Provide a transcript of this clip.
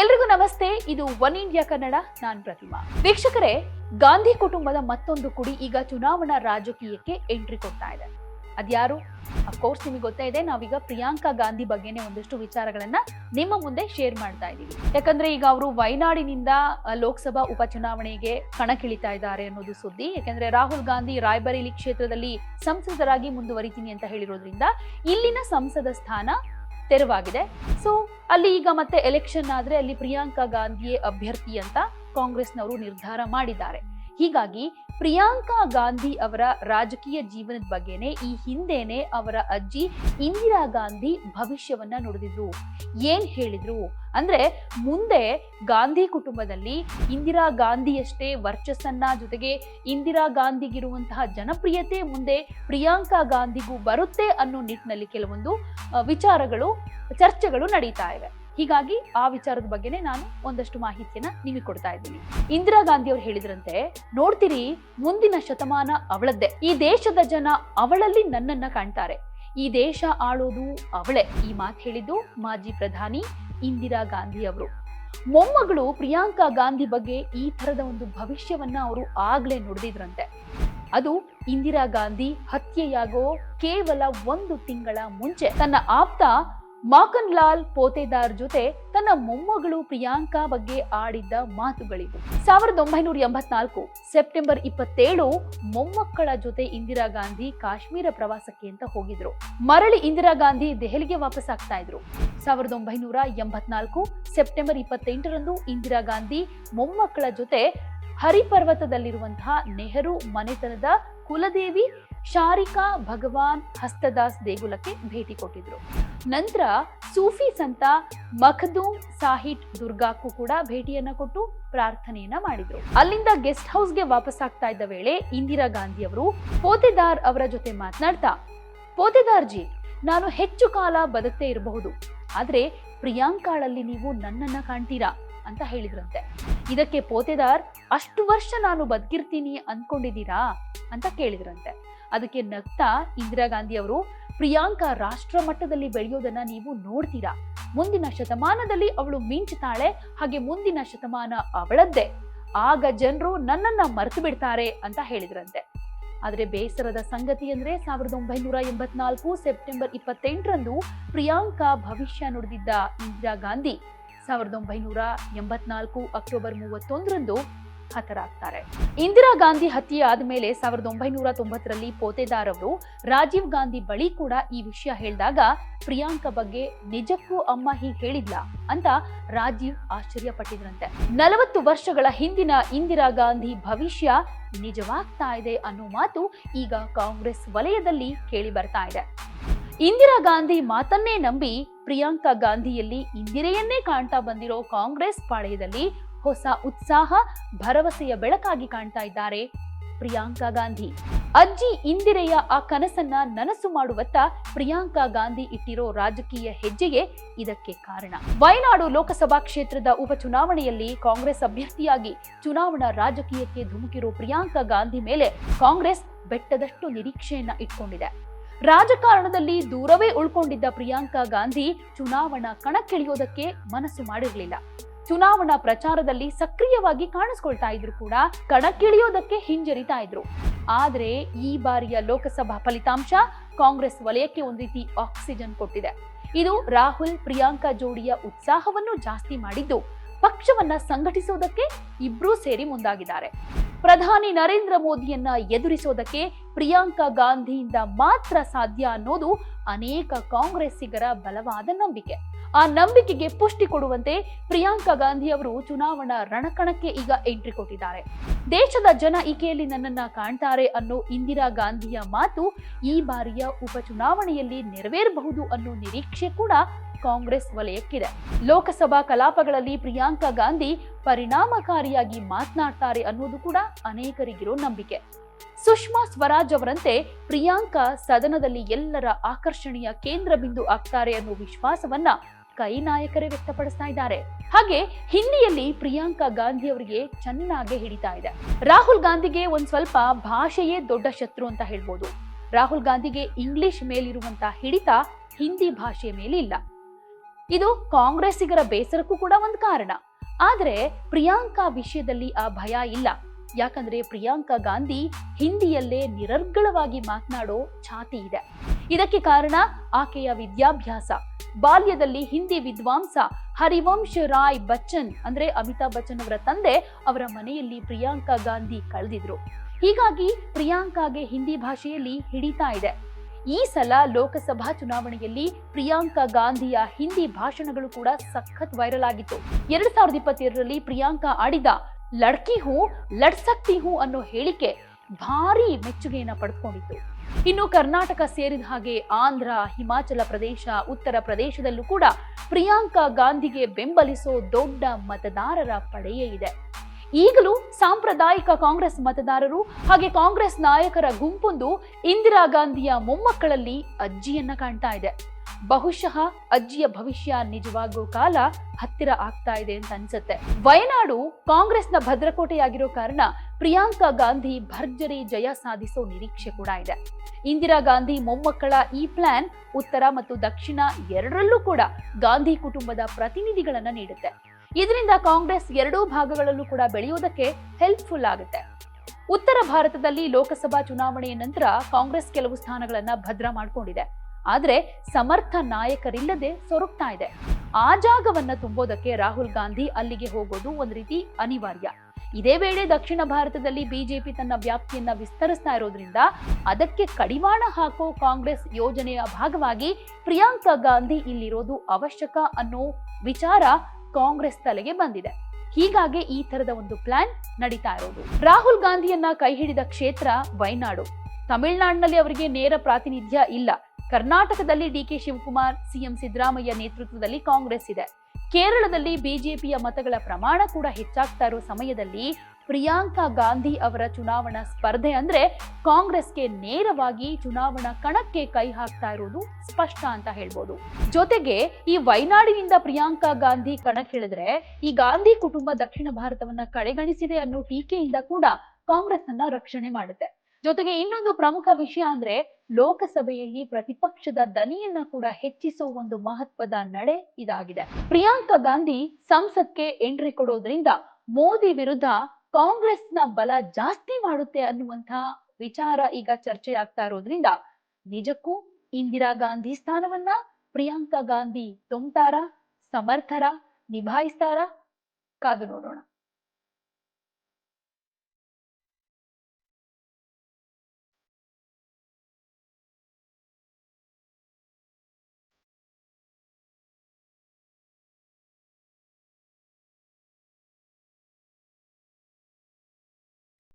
ಎಲ್ರಿಗೂ ನಮಸ್ತೆ. ಇದು ಒನ್ ಇಂಡಿಯಾ ಕನ್ನಡ, ನಾನ್ ಪ್ರತಿಮಾ. ವೀಕ್ಷಕರೇ, ಗಾಂಧಿ ಕುಟುಂಬದ ಮತ್ತೊಂದು ಕುಡಿ ಈಗ ಚುನಾವಣಾ ರಾಜಕೀಯಕ್ಕೆ ಎಂಟ್ರಿ ಕೊಡ್ತಾ ಇದೆ. ಅದ್ಯಾರು? ಅಫ್ಕೋರ್ಸ್ ನಿಮಗೆ ಗೊತ್ತೇ ಇದೆ, ನಾವೀಗ ಪ್ರಿಯಾಂಕಾ ಗಾಂಧಿ ಬಗ್ಗೆನೇ ಒಂದಷ್ಟು ವಿಚಾರಗಳನ್ನ ನಿಮ್ಮ ಮುಂದೆ ಶೇರ್ ಮಾಡ್ತಾ ಇದ್ದೀವಿ. ಯಾಕಂದ್ರೆ ಈಗ ಅವರು ವಯನಾಡಿನಿಂದ ಲೋಕಸಭಾ ಉಪಚುನಾವಣೆಗೆ ಕಣಕ್ಕಿಳಿತಾ ಇದ್ದಾರೆ ಅನ್ನೋದು ಸುದ್ದಿ. ಯಾಕಂದ್ರೆ ರಾಹುಲ್ ಗಾಂಧಿ ರಾಯ್ಬರೇಲಿ ಕ್ಷೇತ್ರದಲ್ಲಿ ಸಂಸದರಾಗಿ ಮುಂದುವರಿತೀನಿ ಅಂತ ಹೇಳಿರೋದ್ರಿಂದ, ಇಲ್ಲಿನ ಸಂಸದ ಸ್ಥಾನ ತೆರವಾಗಿದೆ. ಸೊ ಅಲ್ಲಿ ಈಗ ಮತ್ತೆ ಎಲೆಕ್ಷನ್ ಆದ್ರೆ ಅಲ್ಲಿ ಪ್ರಿಯಾಂಕಾ ಗಾಂಧಿಯೇ ಅಭ್ಯರ್ಥಿ ಅಂತ ಕಾಂಗ್ರೆಸ್ನವರು ನಿರ್ಧಾರ ಮಾಡಿದ್ದಾರೆ. ಹೀಗಾಗಿ ಪ್ರಿಯಾಂಕಾ ಗಾಂಧಿ ಅವರ ರಾಜಕೀಯ ಜೀವನದ ಬಗ್ಗೆನೆ, ಈ ಹಿಂದೆನೆ ಅವರ ಅಜ್ಜಿ ಇಂದಿರಾ ಗಾಂಧಿ ಭವಿಷ್ಯವನ್ನ ನುಡಿದಿದ್ರು. ಏನ್ ಹೇಳಿದ್ರು? ಅಂದ್ರೆ ಮುಂದೆ ಗಾಂಧಿ ಕುಟುಂಬದಲ್ಲಿ ಇಂದಿರಾ ಗಾಂಧಿಯಷ್ಟೇ ವರ್ಚಸ್ಸನ್ನ ಜೊತೆಗೆ ಇಂದಿರಾ ಗಾಂಧಿಗಿರುವಂತಹ ಜನಪ್ರಿಯತೆ ಮುಂದೆ ಪ್ರಿಯಾಂಕಾ ಗಾಂಧಿಗೂ ಬರುತ್ತೆ ಅನ್ನೋ ನಿಟ್ಟಿನಲ್ಲಿ ಕೆಲವೊಂದು ವಿಚಾರಗಳು, ಚರ್ಚೆಗಳು ನಡೀತಾ ಇವೆ. ಹೀಗಾಗಿ ಆ ವಿಚಾರದ ಬಗ್ಗೆನೇ ನಾನು ಒಂದಷ್ಟು ಮಾಹಿತಿಯನ್ನ ನಿಮಗೆ ಕೊಡ್ತಾ ಇದ್ದೀನಿ. ಇಂದಿರಾ ಗಾಂಧಿ ಅವರು ಹೇಳಿದ್ರಂತೆ, ನೋಡ್ತೀರಿ ಮುಂದಿನ ಶತಮಾನ ಅವಳದ್ದೇ. ಈ ದೇಶದ ಜನ ಅವಳಲ್ಲಿ ನನ್ನನ್ನ ಕಾಣ್ತಾರೆ. ಈ ದೇಶ ಆಳೋದು ಅವಳೇ. ಈ ಮಾತು ಹೇಳಿದ್ದು ಮಾಜಿ ಪ್ರಧಾನಿ ಇಂದಿರಾ ಗಾಂಧಿ ಅವರು. ಮೊಮ್ಮಗಳು ಪ್ರಿಯಾಂಕಾ ಗಾಂಧಿ ಬಗ್ಗೆ ಈ ತರದ ಒಂದು ಭವಿಷ್ಯವನ್ನ ಅವರು ಆಗ್ಲೇ ನುಡಿದಿದ್ರಂತೆ. ಅದು ಇಂದಿರಾ ಗಾಂಧಿ ಹತ್ಯೆಯಾಗೋ ಕೇವಲ ಒಂದು ತಿಂಗಳ ಮುಂಚೆ ತನ್ನ ಆಪ್ತ ಮಾಕನ್ ಲಾಲ್ ಪೋತೆದಾರ್ ಜೊತೆ ತನ್ನ ಮೊಮ್ಮಗಳು ಪ್ರಿಯಾಂಕಾ ಬಗ್ಗೆ ಆಡಿದ್ದ ಮಾತುಗಳಿವು. ಸಾವಿರದ ಒಂಬೈನೂರ ಎಂಬತ್ನಾಲ್ಕು ಸೆಪ್ಟೆಂಬರ್ ಇಪ್ಪತ್ತೇಳು ಮೊಮ್ಮಕ್ಕಳ ಜೊತೆ ಇಂದಿರಾ ಗಾಂಧಿ ಕಾಶ್ಮೀರ ಪ್ರವಾಸಕ್ಕೆ ಅಂತ ಹೋಗಿದ್ರು. ಮರಳಿ ಇಂದಿರಾ ಗಾಂಧಿ ದೆಹಲಿಗೆ ವಾಪಸ್ ಆಗ್ತಾ ಇದ್ರು. ಸಾವಿರದ ಒಂಬೈನೂರ ಎಂಬತ್ನಾಲ್ಕು ಸೆಪ್ಟೆಂಬರ್ ಇಪ್ಪತ್ತೆಂಟರಂದು ಇಂದಿರಾ ಗಾಂಧಿ ಮೊಮ್ಮಕ್ಕಳ ಜೊತೆ ಹರಿಪರ್ವತದಲ್ಲಿರುವಂತಹ ನೆಹರು ಮನೆತನದ ಕುಲದೇವಿ ಶಾರಿಕಾ ಭಗವಾನ್ ಹಸ್ತದಾಸ್ ದೇಗುಲಕ್ಕೆ ಭೇಟಿ ಕೊಟ್ಟಿದ್ರು. ನಂತರ ಸೂಫಿ ಸಂತ ಮಖದೂಮ್ ಸಾಹಿಟ್ ದುರ್ಗಾಕ್ಕೂ ಕೂಡ ಭೇಟಿಯನ್ನ ಕೊಟ್ಟು ಪ್ರಾರ್ಥನೆಯನ್ನ ಮಾಡಿದ್ರು. ಅಲ್ಲಿಂದ ಗೆಸ್ಟ್ ಹೌಸ್ಗೆ ವಾಪಸ್ ಆಗ್ತಾ ಇದ್ದ ವೇಳೆ ಇಂದಿರಾ ಗಾಂಧಿ ಅವರು ಪೋತೆದಾರ್ ಅವರ ಜೊತೆ ಮಾತನಾಡ್ತಾ, ಪೋತೆದಾರ್ ಜಿ, ನಾನು ಹೆಚ್ಚು ಕಾಲ ಬದುಕದೇ ಇರಬಹುದು, ಆದ್ರೆ ಪ್ರಿಯಾಂಕಾಳಲ್ಲಿ ನೀವು ನನ್ನನ್ನ ಕಾಣ್ತೀರಾ? ಅಂತ ಹೇಳಿದ್ರಂತೆ. ಇದಕ್ಕೆ ಪೋತೆದಾರ್, ಅಷ್ಟು ವರ್ಷ ನಾನು ಬದುಕಿರ್ತೀನಿ ಅನ್ಕೊಂಡಿದ್ದೀರಾ? ಅಂತ ಕೇಳಿದ್ರಂತೆ. ಅದಕ್ಕೆ ನಗ್ತಾ ಇಂದಿರಾ ಗಾಂಧಿ ಅವರು ಪ್ರಿಯಾಂಕಾ ರಾಷ್ಟ್ರ ಮಟ್ಟದಲ್ಲಿ ಬೆಳೆಯೋದನ್ನ ನೀವು ನೋಡ್ತೀರಾ? ಮುಂದಿನ ಶತಮಾನದಲ್ಲಿ ಅವಳು ಮಿಂಚುತ್ತಾಳೆ, ಹಾಗೆ ಮುಂದಿನ ಶತಮಾನ ಅವಳದ್ದೇ. ಆಗ ಜನರು ನನ್ನನ್ನ ಮರೆತು ಬಿಡ್ತಾರೆ ಅಂತ ಹೇಳಿದ್ರಂತೆ. ಆದ್ರೆ ಬೇಸರದ ಸಂಗತಿ ಅಂದ್ರೆ ಸಾವಿರದ ಒಂಬೈನೂರ ಎಂಬತ್ನಾಲ್ಕು ಸೆಪ್ಟೆಂಬರ್ ಇಪ್ಪತ್ತೆಂಟರಂದು ಪ್ರಿಯಾಂಕಾ ಭವಿಷ್ಯ ನುಡಿದಿದ್ದ ಇಂದಿರಾ ಗಾಂಧಿ. ಸಾವಿರದ ಒಂಬೈನೂರ ಎಂಬತ್ನಾಲ್ಕು ಅಕ್ಟೋಬರ್ ಮೂವತ್ತೊಂದರಂದು ಹತರಾಗ್ತಾರೆ. ಇಂದಿರಾ ಗಾಂಧಿ ಹತ್ಯೆ ಆದ್ಮೇಲೆ ಸಾವಿರದ ಒಂಬೈನೂರ ತೊಂಬತ್ತರಲ್ಲಿ ಪೋತೆದಾರ್ ಅವರು ರಾಜೀವ್ ಗಾಂಧಿ ಬಳಿ ಕೂಡ ಈ ವಿಷಯ ಹೇಳಿದಾಗ, ಪ್ರಿಯಾಂಕಾ ಬಗ್ಗೆ ನಿಜಕ್ಕೂ ಅಮ್ಮ ಹೀಗೆ ಹೇಳಿದ್ಲ? ಅಂತ ರಾಜೀವ್ ಆಶ್ಚರ್ಯಪಟ್ಟಿದ್ರಂತೆ. ನಲವತ್ತು ವರ್ಷಗಳ ಹಿಂದಿನ ಇಂದಿರಾ ಗಾಂಧಿ ಭವಿಷ್ಯ ನಿಜವಾಗ್ತಾ ಇದೆ ಅನ್ನೋ ಮಾತು ಈಗ ಕಾಂಗ್ರೆಸ್ ವಲಯದಲ್ಲಿ ಕೇಳಿ ಬರ್ತಾ ಇದೆ. ಇಂದಿರಾ ಗಾಂಧಿ ಮಾತನ್ನೇ ನಂಬಿ ಪ್ರಿಯಾಂಕಾ ಗಾಂಧಿಯಲ್ಲಿ ಇಂದಿರೆಯನ್ನೇ ಕಾಣ್ತಾ ಬಂದಿರೋ ಕಾಂಗ್ರೆಸ್ ಪಾಳೆಯದಲ್ಲಿ ಹೊಸ ಉತ್ಸಾಹ, ಭರವಸೆಯ ಬೆಳಕಾಗಿ ಕಾಣ್ತಾ ಇದ್ದಾರೆ. ಪ್ರಿಯಾಂಕಾ ಗಾಂಧಿ. ಅಜ್ಜಿ ಇಂದಿರೆಯ ಆ ಕನಸನ್ನ ನನಸು ಮಾಡುವತ್ತ ಪ್ರಿಯಾಂಕಾ ಗಾಂಧಿ ಇಟ್ಟಿರೋ ರಾಜಕೀಯ ಹೆಜ್ಜೆಗೆ ಇದಕ್ಕೆ ಕಾರಣ. ವಯನಾಡು ಲೋಕಸಭಾ ಕ್ಷೇತ್ರದ ಉಪಚುನಾವಣೆಯಲ್ಲಿ ಕಾಂಗ್ರೆಸ್ ಅಭ್ಯರ್ಥಿಯಾಗಿ ಚುನಾವಣಾ ರಾಜಕೀಯಕ್ಕೆ ಧುಮುಕಿರೋ ಪ್ರಿಯಾಂಕಾ ಗಾಂಧಿ ಮೇಲೆ ಕಾಂಗ್ರೆಸ್ ಬೆಟ್ಟದಷ್ಟು ನಿರೀಕ್ಷೆಯನ್ನ ಇಟ್ಕೊಂಡಿದೆ. ರಾಜಕಾರಣದಲ್ಲಿ ದೂರವೇ ಉಳ್ಕೊಂಡಿದ್ದ ಪ್ರಿಯಾಂಕಾ ಗಾಂಧಿ ಚುನಾವಣಾ ಕಣಕ್ಕಿಳಿಯೋದಕ್ಕೆ ಮನಸ್ಸು ಮಾಡಿರಲಿಲ್ಲ. ಚುನಾವಣಾ ಪ್ರಚಾರದಲ್ಲಿ ಸಕ್ರಿಯವಾಗಿ ಕಾಣಿಸ್ಕೊಳ್ತಾ ಇದ್ರು ಕೂಡ ಕಣಕ್ಕಿಳಿಯೋದಕ್ಕೆ ಹಿಂಜರಿತಾ ಇದ್ರು. ಆದರೆ ಈ ಬಾರಿಯ ಲೋಕಸಭಾ ಫಲಿತಾಂಶ ಕಾಂಗ್ರೆಸ್ ವಲಯಕ್ಕೆ ಒಂದು ರೀತಿ ಆಕ್ಸಿಜನ್ ಕೊಟ್ಟಿದೆ. ಇದು ರಾಹುಲ್, ಪ್ರಿಯಾಂಕಾ ಜೋಡಿಯ ಉತ್ಸಾಹವನ್ನು ಜಾಸ್ತಿ ಮಾಡಿದ್ದು ಪಕ್ಷವನ್ನ ಸಂಘಟಿಸೋದಕ್ಕೆ ಇಬ್ರೂ ಸೇರಿ ಮುಂದಾಗಿದ್ದಾರೆ. ಪ್ರಧಾನಿ ನರೇಂದ್ರ ಮೋದಿಯನ್ನ ಎದುರಿಸೋದಕ್ಕೆ ಪ್ರಿಯಾಂಕಾ ಗಾಂಧಿಯಿಂದ ಮಾತ್ರ ಸಾಧ್ಯ ಅನ್ನೋದು ಅನೇಕ ಕಾಂಗ್ರೆಸ್ಸಿಗರ ಬಲವಾದ ನಂಬಿಕೆ. ಆ ನಂಬಿಕೆಗೆ ಪುಷ್ಟಿ ಕೊಡುವಂತೆ ಪ್ರಿಯಾಂಕಾ ಗಾಂಧಿ ಅವರು ಚುನಾವಣಾ ರಣಕಣಕ್ಕೆ ಈಗ ಎಂಟ್ರಿ ಕೊಟ್ಟಿದ್ದಾರೆ. ದೇಶದ ಜನ ಈಕೆಯಲ್ಲಿ ನನ್ನನ್ನ ಕಾಣ್ತಾರೆ ಅನ್ನೋ ಇಂದಿರಾ ಗಾಂಧಿಯ ಮಾತು ಈ ಬಾರಿಯ ಉಪಚುನಾವಣೆಯಲ್ಲಿ ನೆರವೇರಬಹುದು ಅನ್ನೋ ನಿರೀಕ್ಷೆ ಕೂಡ ಕಾಂಗ್ರೆಸ್ ವಲಯಕ್ಕಿದೆ. ಲೋಕಸಭಾ ಕಲಾಪಗಳಲ್ಲಿ ಪ್ರಿಯಾಂಕಾ ಗಾಂಧಿ ಪರಿಣಾಮಕಾರಿಯಾಗಿ ಮಾತನಾಡ್ತಾರೆ ಅನ್ನೋದು ಕೂಡ ಅನೇಕರಿಗಿರೋ ನಂಬಿಕೆ. ಸುಷ್ಮಾ ಸ್ವರಾಜ್ ಅವರಂತೆ ಪ್ರಿಯಾಂಕಾ ಸದನದಲ್ಲಿ ಎಲ್ಲರ ಆಕರ್ಷಣೆಯ ಕೇಂದ್ರ ಬಿಂದು ಆಗ್ತಾರೆ ಅನ್ನೋ ವಿಶ್ವಾಸವನ್ನ ಕೈ ನಾಯಕರೇ ವ್ಯಕ್ತಪಡಿಸ್ತಾ ಇದ್ದಾರೆ. ಹಾಗೆ ಹಿಂದಿಯಲ್ಲಿ ಪ್ರಿಯಾಂಕಾ ಗಾಂಧಿ ಅವರಿಗೆ ಚೆನ್ನಾಗಿ ಹಿಡಿತಾ ಇದೆ. ರಾಹುಲ್ ಗಾಂಧಿಗೆ ಒಂದ್ ಸ್ವಲ್ಪ ಭಾಷೆಯೇ ದೊಡ್ಡ ಶತ್ರು ಅಂತ ಹೇಳ್ಬೋದು. ರಾಹುಲ್ ಗಾಂಧಿಗೆ ಇಂಗ್ಲಿಷ್ ಮೇಲಿರುವಂತ ಹಿಡಿತ ಹಿಂದಿ ಭಾಷೆಯ ಮೇಲೆ ಇಲ್ಲ ಇದು ಕಾಂಗ್ರೆಸ್ಸಿಗರ ಬೇಸರಕ್ಕೂ ಕೂಡ ಒಂದು ಕಾರಣ. ಆದ್ರೆ ಪ್ರಿಯಾಂಕಾ ವಿಷಯದಲ್ಲಿ ಆ ಭಯ ಇಲ್ಲ. ಯಾಕಂದ್ರೆ ಪ್ರಿಯಾಂಕಾ ಗಾಂಧಿ ಹಿಂದಿಯಲ್ಲೇ ನಿರರ್ಗಳವಾಗಿ ಮಾತನಾಡೋ ಛಾತಿ ಇದೆ. ಇದಕ್ಕೆ ಕಾರಣ ಆಕೆಯ ವಿದ್ಯಾಭ್ಯಾಸ. ಬಾಲ್ಯದಲ್ಲಿ ಹಿಂದಿ ವಿದ್ವಾಂಸ ಹರಿವಂಶ್ ರಾಯ್ ಬಚ್ಚನ್, ಅಂದ್ರೆ ಅಮಿತಾಬ್ ಬಚ್ಚನ್ ಅವರ ತಂದೆ, ಅವರ ಮನೆಯಲ್ಲಿ ಪ್ರಿಯಾಂಕಾ ಗಾಂಧಿ ಕಳೆದಿದ್ರು. ಹೀಗಾಗಿ ಪ್ರಿಯಾಂಕಾಗೆ ಹಿಂದಿ ಭಾಷೆಯಲ್ಲಿ ಹಿಡಿತಾ ಇದೆ. ಈ ಸಲ ಲೋಕಸಭಾ ಚುನಾವಣೆಯಲ್ಲಿ ಪ್ರಿಯಾಂಕಾ ಗಾಂಧಿಯ ಹಿಂದಿ ಭಾಷಣಗಳು ಕೂಡ ಸಖತ್ ವೈರಲ್ ಆಗಿತ್ತು. ಎರಡ್ ಸಾವಿರದ ಇಪ್ಪತ್ತೆರಡರಲ್ಲಿ ಪ್ರಿಯಾಂಕಾ ಆಡಿದ ಲಡ್ಕಿ ಹೂ, ಲಡ್ಸಕ್ತಿ ಹೂ ಅನ್ನೋ ಹೇಳಿಕೆ ಭಾರಿ ಮೆಚ್ಚುಗೆಯನ್ನ ಪಡೆದುಕೊಂಡಿತ್ತು ಇನ್ನು ಕರ್ನಾಟಕ ಸೇರಿದ ಹಾಗೆ ಆಂಧ್ರ, ಹಿಮಾಚಲ ಪ್ರದೇಶ, ಉತ್ತರ ಪ್ರದೇಶದಲ್ಲೂ ಕೂಡ ಪ್ರಿಯಾಂಕಾ ಗಾಂಧಿಗೆ ಬೆಂಬಲಿಸೋ ದೊಡ್ಡ ಮತದಾರರ ಪಡೆಯೇ ಇದೆ. ಈಗಲೂ ಸಾಂಪ್ರದಾಯಿಕ ಕಾಂಗ್ರೆಸ್ ಮತದಾರರು ಹಾಗೆ ಕಾಂಗ್ರೆಸ್ ನಾಯಕರ ಗುಂಪೊಂದು ಇಂದಿರಾ ಗಾಂಧಿಯ ಮೊಮ್ಮಕ್ಕಳಲ್ಲಿ ಅಜ್ಜಿಯನ್ನ ಕಾಣ್ತಾ ಇದೆ. ಬಹುಶಃ ಅಜ್ಜಿಯ ಭವಿಷ್ಯ ನಿಜವಾಗೋ ಕಾಲ ಹತ್ತಿರ ಆಗ್ತಾ ಇದೆ ಅಂತ ಅನ್ಸುತ್ತೆ. ವಯನಾಡು ಕಾಂಗ್ರೆಸ್ನ ಭದ್ರಕೋಟೆಯಾಗಿರೋ ಕಾರಣ ಪ್ರಿಯಾಂಕಾ ಗಾಂಧಿ ಭರ್ಜರಿ ಜಯ ಸಾಧಿಸೋ ನಿರೀಕ್ಷೆ ಕೂಡ ಇದೆ. ಇಂದಿರಾ ಗಾಂಧಿ ಮೊಮ್ಮಕ್ಕಳ ಈ ಪ್ಲಾನ್ ಉತ್ತರ ಮತ್ತು ದಕ್ಷಿಣ ಎರಡರಲ್ಲೂ ಕೂಡ ಗಾಂಧಿ ಕುಟುಂಬದ ಪ್ರತಿನಿಧಿಗಳನ್ನ ನೀಡುತ್ತೆ. ಇದರಿಂದ ಕಾಂಗ್ರೆಸ್ ಎರಡೂ ಭಾಗಗಳಲ್ಲೂ ಕೂಡ ಬೆಳೆಯುವುದಕ್ಕೆ ಹೆಲ್ಪ್ಫುಲ್ ಆಗುತ್ತೆ. ಉತ್ತರ ಭಾರತದಲ್ಲಿ ಲೋಕಸಭಾ ಚುನಾವಣೆಯ ನಂತರ ಕಾಂಗ್ರೆಸ್ ಕೆಲವು ಸ್ಥಾನಗಳನ್ನ ಭದ್ರ ಮಾಡಿಕೊಂಡಿದೆ. ಆದ್ರೆ ಸಮರ್ಥ ನಾಯಕರಿಲ್ಲದೆ ಸೊರಗ್ತಾ ಇದೆ. ಆ ಜಾಗವನ್ನ ತುಂಬೋದಕ್ಕೆ ರಾಹುಲ್ ಗಾಂಧಿ ಅಲ್ಲಿಗೆ ಹೋಗೋದು ಒಂದ್ ರೀತಿ ಅನಿವಾರ್ಯ. ಇದೇ ವೇಳೆ ದಕ್ಷಿಣ ಭಾರತದಲ್ಲಿ ಬಿಜೆಪಿ ತನ್ನ ವ್ಯಾಪ್ತಿಯನ್ನ ವಿಸ್ತರಿಸ್ತಾ ಇರೋದ್ರಿಂದ ಅದಕ್ಕೆ ಕಡಿವಾಣ ಹಾಕೋ ಕಾಂಗ್ರೆಸ್ ಯೋಜನೆಯ ಭಾಗವಾಗಿ ಪ್ರಿಯಾಂಕಾ ಗಾಂಧಿ ಇಲ್ಲಿರೋದು ಅವಶ್ಯಕ ಅನ್ನೋ ವಿಚಾರ ಕಾಂಗ್ರೆಸ್ ತಲೆಗೆ ಬಂದಿದೆ. ಹೀಗಾಗಿ ಈ ತರದ ಒಂದು ಪ್ಲಾನ್ ನಡೀತಾ ಇರೋದು. ರಾಹುಲ್ ಗಾಂಧಿಯನ್ನ ಕೈ ಹಿಡಿದ ಕ್ಷೇತ್ರ ವೈನಾಡು. ತಮಿಳುನಾಡಿನಲ್ಲಿ ಅವರಿಗೆ ನೇರ ಪ್ರಾತಿನಿಧ್ಯ ಇಲ್ಲ. ಕರ್ನಾಟಕದಲ್ಲಿ ಡಿಕೆ ಶಿವಕುಮಾರ್ ಸಿಎಂ ಸಿದ್ದರಾಮಯ್ಯ ನೇತೃತ್ವದಲ್ಲಿ ಕಾಂಗ್ರೆಸ್ ಇದೆ. ಕೇರಳದಲ್ಲಿ ಬಿಜೆಪಿಯ ಮತಗಳ ಪ್ರಮಾಣ ಕೂಡ ಹೆಚ್ಚಾಗ್ತಾ ಇರೋ ಸಮಯದಲ್ಲಿ ಪ್ರಿಯಾಂಕಾ ಗಾಂಧಿ ಅವರ ಚುನಾವಣಾ ಸ್ಪರ್ಧೆ ಅಂದ್ರೆ ಕಾಂಗ್ರೆಸ್ಗೆ ನೇರವಾಗಿ ಚುನಾವಣಾ ಕಣಕ್ಕೆ ಕೈ ಹಾಕ್ತಾ ಇರೋದು ಸ್ಪಷ್ಟ ಅಂತ ಹೇಳ್ಬೋದು. ಜೊತೆಗೆ ಈ ವೈನಾಡಿನಿಂದ ಪ್ರಿಯಾಂಕಾ ಗಾಂಧಿ ಕಣಕ್ಕಿಳಿದ್ರೆ ಈ ಗಾಂಧಿ ಕುಟುಂಬ ದಕ್ಷಿಣ ಭಾರತವನ್ನ ಕಡೆಗಣಿಸಿದೆ ಅನ್ನೋ ಟೀಕೆಯಿಂದ ಕೂಡ ಕಾಂಗ್ರೆಸ್ ಅನ್ನ ರಕ್ಷಣೆ ಮಾಡುತ್ತೆ. ಜೊತೆಗೆ ಇನ್ನೊಂದು ಪ್ರಮುಖ ವಿಷಯ ಅಂದ್ರೆ ಲೋಕಸಭೆಯಲ್ಲಿ ಪ್ರತಿಪಕ್ಷದ ದನಿಯನ್ನ ಕೂಡ ಹೆಚ್ಚಿಸುವ ಒಂದು ಮಹತ್ವದ ನಡೆ ಇದಾಗಿದೆ. ಪ್ರಿಯಾಂಕಾ ಗಾಂಧಿ ಸಂಸತ್ಗೆ ಎಂಟ್ರಿ ಕೊಡೋದ್ರಿಂದ ಮೋದಿ ವಿರುದ್ಧ ಕಾಂಗ್ರೆಸ್ನ ಬಲ ಜಾಸ್ತಿ ಮಾಡುತ್ತೆ ಅನ್ನುವಂತ ವಿಚಾರ ಈಗ ಚರ್ಚೆ ಆಗ್ತಾ ಇರೋದ್ರಿಂದ ನಿಜಕ್ಕೂ ಇಂದಿರಾ ಗಾಂಧಿ ಸ್ಥಾನವನ್ನ ಪ್ರಿಯಾಂಕಾ ಗಾಂಧಿ ತುಂಬತಾರ, ಸಮರ್ಥರ, ನಿಭಾಯಿಸ್ತಾರ? ಕಾದು ನೋಡೋಣ.